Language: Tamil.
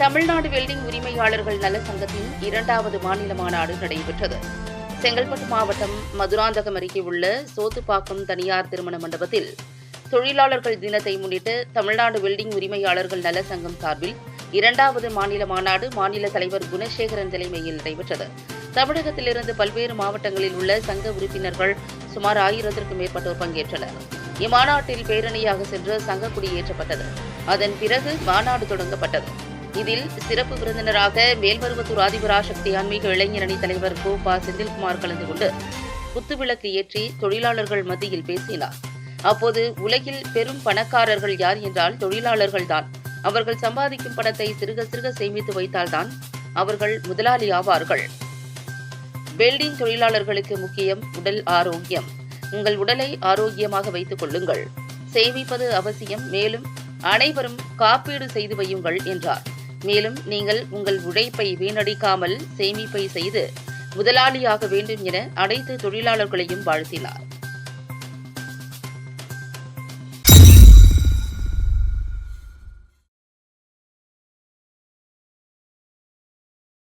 தமிழ்நாடு வெல்டிங் உரிமையாளர்கள் நல சங்கத்தின் இரண்டாவது மாநில மாநாடு நடைபெற்றது. செங்கல்பட்டு மாவட்டம் மதுராந்தகம் அருகே உள்ள சோத்துப்பாக்கம் தனியார் திருமண மண்டபத்தில் தொழிலாளர்கள் தினத்தை முன்னிட்டு தமிழ்நாடு வெல்டிங் உரிமையாளர்கள் நல சங்கம் சார்பில் இரண்டாவது மாநில மாநாடு மாநில தலைவர் குணசேகரன் தலைமையில் நடைபெற்றது. தமிழகத்திலிருந்து பல்வேறு மாவட்டங்களில் உள்ள சங்க உறுப்பினர்கள் சுமார் ஆயிரத்திற்கும் மேற்பட்டோர் பங்கேற்றனர். இம்மாநாட்டில் பேரணியாக சென்று சங்க கொடி ஏற்றப்பட்டது. அதன் பிறகு மாநாடு தொடங்கப்பட்டது. இதில் சிறப்பு விருந்தினராக மேல்மருவத்தூர் ஆதிபராசக்தி ஆன்மீக இளைஞரணி தலைவர் கோபா செந்தில்குமார் கலந்து கொண்டு குத்துவிளக்கு ஏற்றி தொழிலாளர்கள் மத்தியில் பேசினார். அப்போது உலகில் பெரும் பணக்காரர்கள் யார் என்றால் தொழிலாளர்கள் தான். அவர்கள் சம்பாதிக்கும் பணத்தை சிறுக சிறுக சேமித்து வைத்தால்தான் அவர்கள் முதலாளி ஆவார்கள். வெல்டிங் தொழிலாளர்களுக்கு முக்கியம் உடல் ஆரோக்கியம். உங்கள் உடலை ஆரோக்கியமாக வைத்துக் கொள்ளுங்கள். சேமிப்பது அவசியம் மேலும் அனைவரும் காப்பீடு செய்து வையுங்கள் என்றார். மேலும் நீங்கள் உங்கள் உழைப்பை வீணடிக்காமல் சேமிப்பை செய்து முதலாளியாக வேண்டும் என அனைத்து தொழிலாளர்களையும் வாழ்த்தினார்.